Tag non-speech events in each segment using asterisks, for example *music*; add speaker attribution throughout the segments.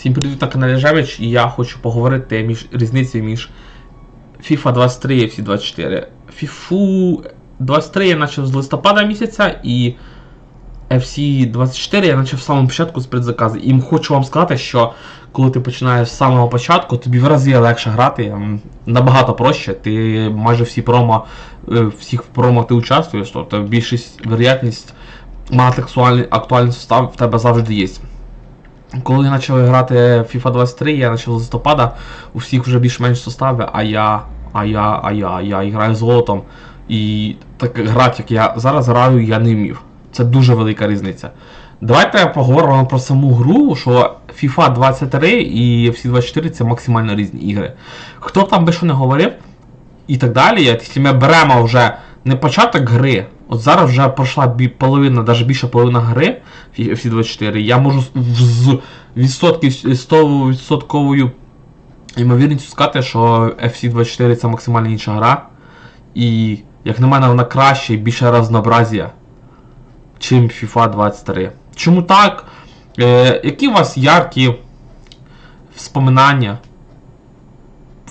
Speaker 1: Всім привіт на каналі Жевич, і я хочу поговорити між різницею між FIFA 23 і FC 24. FIFA 23 я почав з листопада місяця, і FC 24 я почав з самого початку з предзаказу. І хочу вам сказати, що коли ти починаєш з самого початку, тобі в рази легше грати, набагато проще. Ти майже всі промо, е, всіх промо ти участвуєш, тобто більшість вероятність мати актуальний состав в тебе завжди є. Коли я почав грати FIFA 23, я почав з листопада, у всіх вже більш-менш состави, а я, а я, а я, я і граю золотом. І так грати, як я зараз граю, я не вмів. Це дуже велика різниця. Давайте поговоримо про саму гру, що FIFA 23 і FC 24 це максимально різні ігри. Хто б там би що не говорив, і так далі, якщо ми беремо вже не початок гри, от зараз вже пройшла половина, навіть більше половина гри в FC 24, я можу з- відсотків 100% ймовірністю сказати, що FC 24 це максимально інша гра. І, як на мене, вона краще і більше разнообразія, чим FIFA 23. Чому так? Е, які у вас яркі вспоминання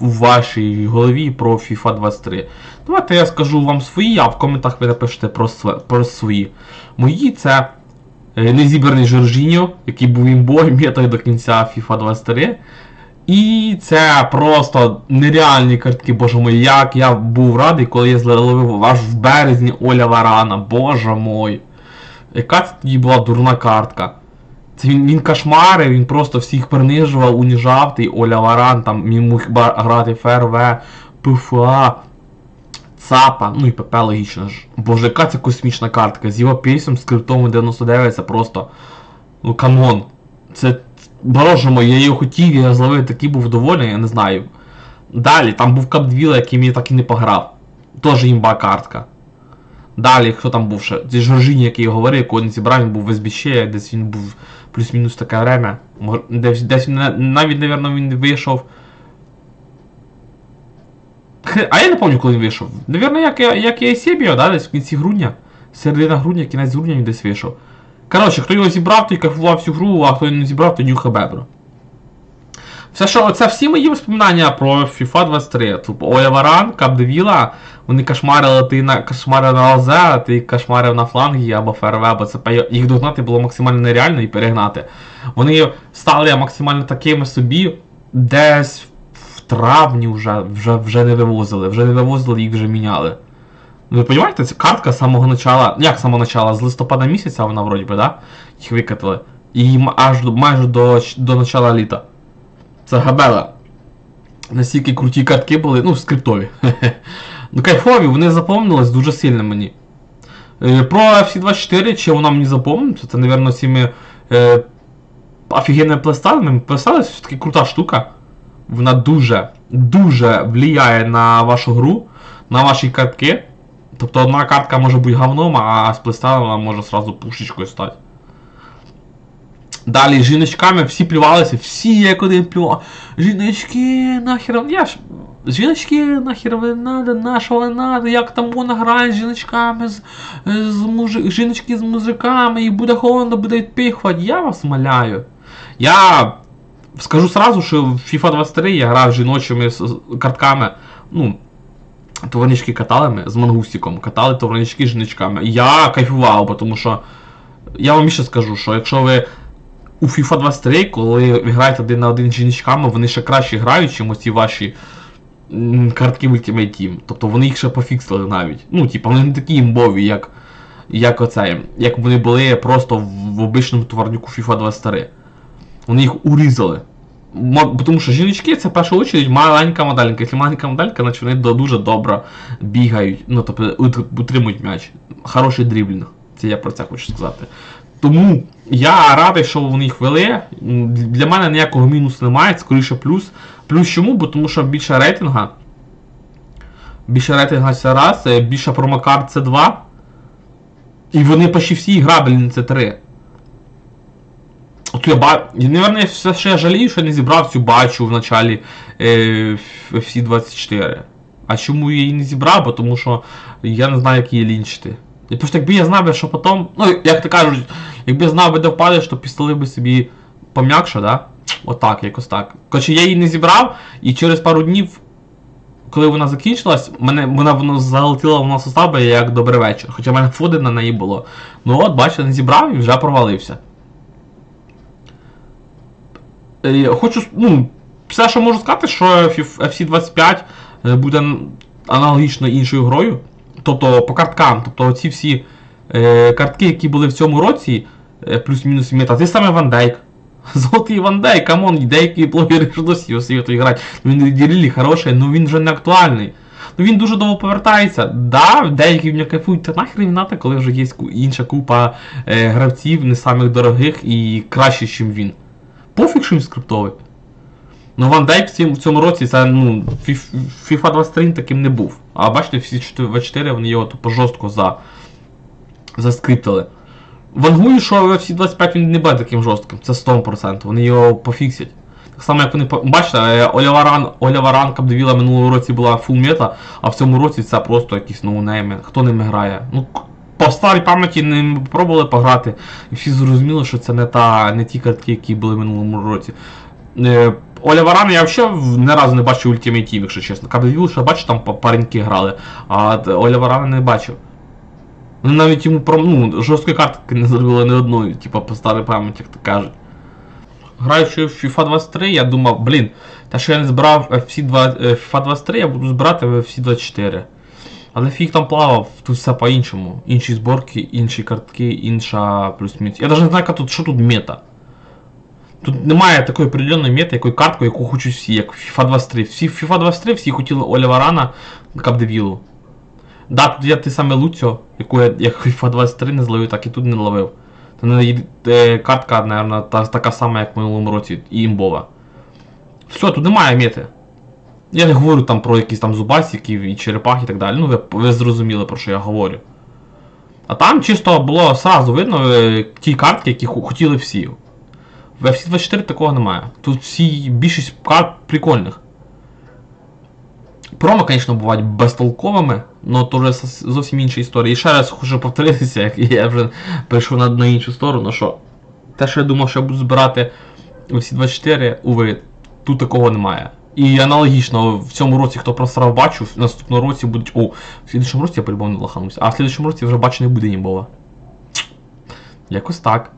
Speaker 1: у вашій голові про FIFA 23? Давайте я скажу вам свої, а в коментах ви напишете про, про свої. Мої це е, незібраний Жоржіньо, який був імбой метою до кінця FIFA 23. І це просто нереальні картки, боже мой, як я був радий, коли я зловив аж в березні Оля Варана, боже мой. Яка це тоді була дурна картка. Це він, він кошмарив, він просто всіх принижував, уніжав, той Оля Варан, там він міг грати ФРВ, ПФА, ЦАПа, ну і ПП логічно ж. Боже, яка це космічна картка. З його пісем, скриптом 99, це просто. Ну камон. Це. Боже мой, я його хотів, я зловив, такий був довольний, я не знаю. Далі, там був Капдвіла, яким я так і не пограв. Теж імба картка. Далі, хто там був ще? Це Жоржині, який говорив, коли не зібрав, він був в СБЧ, десь він був плюс-мінус таке время. Десь, десь навіть, напевно, він вийшов. А я не пам'ятаю, коли він вийшов. Навірно, як як я і Себіо, да, десь в кінці грудня. Середина грудня, кінець грудня він десь вийшов. Коротше, хто його зібрав, той кайфував всю гру, а хто не зібрав, то нюха бебро. Все, що це всі мої воспоминання про FIFA 23. Тобто Оля Варан, Капдевіла, вони кошмарили, ти на кошмарив на ЛЗ, а ти кошмарив на флангі або ФРВ, бо це пе- їх догнати було максимально нереально і перегнати. Вони стали максимально такими собі, десь в травні вже, вже, вже не вивозили, вже не вивозили, їх вже міняли. Ну, ви розумієте, це картка з самого начала, як з самого начала, з листопада місяця вона вроді би, да? Їх викатили. І аж майже до, до начала літа. Це габела. Настільки круті картки були, ну, скриптові. *laughs* ну, кайфові, вони запомнились дуже сильно мені. Е, про FC24, чи вона мені запомниться, це, напевно, цими е, офігенними плейстайлами. Плейстайл це таки крута штука. Вона дуже, дуже влияє на вашу гру, на ваші картки. Тобто одна картка може бути говном, а з плейстайлом вона може сразу пушечкою стати. Далі жіночками всі плювалися, всі як один плювали. Жіночки, нахер, я ж. Жіночки, нахер ви надо, нашого не надо, як там вона грає з жіночками, з, з мужи, жіночки з мужиками, і буде холодно, буде відпихувати. Я вас умоляю. Я скажу сразу, що в FIFA 23 я грав з жіночими з- з картками. Ну, товарнички каталими з мангустиком, катали товарнички з жіночками. Я кайфував, тому що я вам більше скажу, що якщо ви у FIFA 23, коли ви граєте один на один з жіночками, вони ще краще грають, ніж ці ваші картки в Ultimate Team. Тобто вони їх ще пофіксили навіть. Ну, типу, вони не такі імбові, як, як оце, як вони були просто в, обичному товарнику FIFA 23. Вони їх урізали. Тому що жіночки це в першу чергу маленька моделька. Якщо маленька моделька, значить вони дуже добре бігають, ну тобто утримують м'яч. Хороший дріблінг. Це я про це хочу сказати. Тому я радий, що вони їх вели. Для мене ніякого мінусу немає, скоріше плюс. Плюс чому? Бо тому що більше рейтинга. Більше рейтинга це раз, е, більше промокарт це 2. І вони почти всі грабельні це 3. От я ба... Наверное, все ще жалію, що я не зібрав цю бачу в началі е, всі 24. А чому я її не зібрав? Бо тому що я не знаю, як її лінчити. І просто якби я знав, що потім. Ну, як то кажуть, якби я знав, де впадеш, то пістолет би собі пом'якше, да? Отак, якось так. Коротше, я її не зібрав, і через пару днів, коли вона закінчилась, мене, вона воно залетіла в нас у як добрий вечір. Хоча в мене фоди на неї було. Ну от, бачите, не зібрав і вже провалився. Е, Хочу, ну, все, що можу сказати, що FC25 е, буде аналогічно іншою грою. Тобто по карткам, тобто оці всі е, картки, які були в цьому році, е, плюс-мінус мета, той самий Ван Дейк. *laughs* Золотий Ван Дейк, камон, деякі блогери ж досі його світу грають. Ну, Він ділілі хороший, ну він вже не актуальний. Ну він дуже довго повертається. Да, деякі в нього кайфують, та нахер він надо, коли вже є інша купа е, гравців, не самих дорогих і кращих, ніж він. Пофіг, що він скриптовий. Ну, Ван Дейк в цьому році це, ну, FIFA 23 таким не був. А бачите, всі 24 вони його тупо жорстко за, заскриптили. Вангую, що в FC 25 він не буде таким жорстким, це 100%, вони його пофіксять. Так само, як вони бачите, е, Оля Варан, Оля Варан минулого році була фул мета, а в цьому році це просто якісь ноунейми. Хто ними грає? Ну, по старій пам'яті не пробували пограти, і всі зрозуміли, що це не, та, не ті картки, які були в минулому році. Е, Оля Варана я взагалі не разу не бачив Ultimate Team, якщо чесно. Капдевіл, що бачу, там па- пареньки грали, а Оля Варана не бачив. Вони навіть йому ну, жорсткої картки не зробили ні одної, типу по старій пам'яті, як то кажуть. Граючи в FIFA 23, я думав, блін, те, що я не збирав 2, е, FIFA 23, я буду збирати в FC 24. Але фіг там плавав, тут все по-іншому. Інші зборки, інші картки, інша плюс-мінус. Я навіть не знаю, що тут мета. Тут немає такої определеної мети, якої картки, яку хочуть всі, як FIFA 23. Всі FIFA 23 всі хотіли Оля Варана Капдевілу. Да, тут є те саме Луціо, яку я як FIFA 23 не зловив, так і тут не ловив. Та не е, картка, мабуть, та, така сама, як в минулому році, і імбова. Все, тут немає мети. Я не говорю там про якісь там зубасиків і черепах і так далі. Ну, ви, ви зрозуміли, про що я говорю. А там чисто було сразу видно е, ті картки, які хотіли всі. В FC24 такого немає. Тут всі більшість карт прикольних. Промо, звісно, бувають безтолковими, але то вже зовсім інша історія. І ще раз хочу повторитися, як я вже перейшов на, на іншу сторону, що те, що я думав, що я буду збирати в FC24, уви, тут такого немає. І аналогічно, в цьому році, хто просрав бачу, в наступному році будуть. О, в слідчому році я по-любому не лохануся, а в слідчому році вже бачу не буде німбова. Якось так.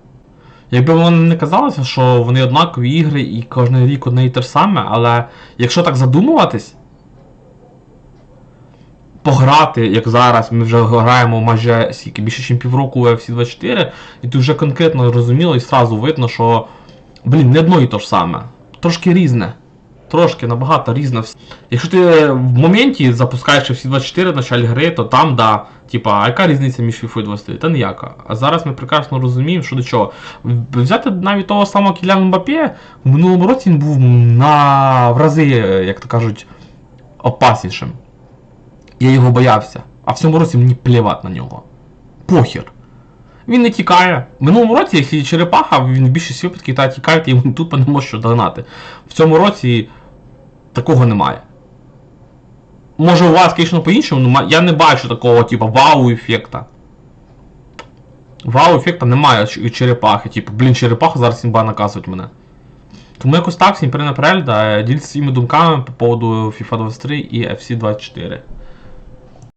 Speaker 1: Якби воно не казалося, що вони однакові ігри і кожен рік одне і те ж саме, але якщо так задумуватись, пограти, як зараз, ми вже граємо майже скільки, більше, ніж півроку у FC 24, і ти вже конкретно зрозуміло і сразу видно, що блін, не одно і то ж саме. Трошки різне. Трошки набагато різне. вс- Якщо ти в моменті запускаєш FC 24 в началі гри, то там, да, типа, а яка різниця між FIFA і 23? Та ніяка. А зараз ми прекрасно розуміємо, що до чого. Взяти навіть того самого Кіляна Мбапе, в минулому році він був на в рази, як то кажуть, опаснішим. Я його боявся. А в цьому році мені плівати на нього. Похер. Він не тікає. В минулому році, якщо черепаха, він в більшості випадків та тікає, і він тупо не може що догнати. В цьому році такого немає. Може у вас, звісно, по-іншому, але я не бачу такого, типу, вау-ефекта. Вау-ефекта немає у черепахи. Типу, блін, черепаха зараз імба наказують мене. Тому якось так, всім перенаперед, діліться своїми думками по поводу FIFA 23 і FC 24.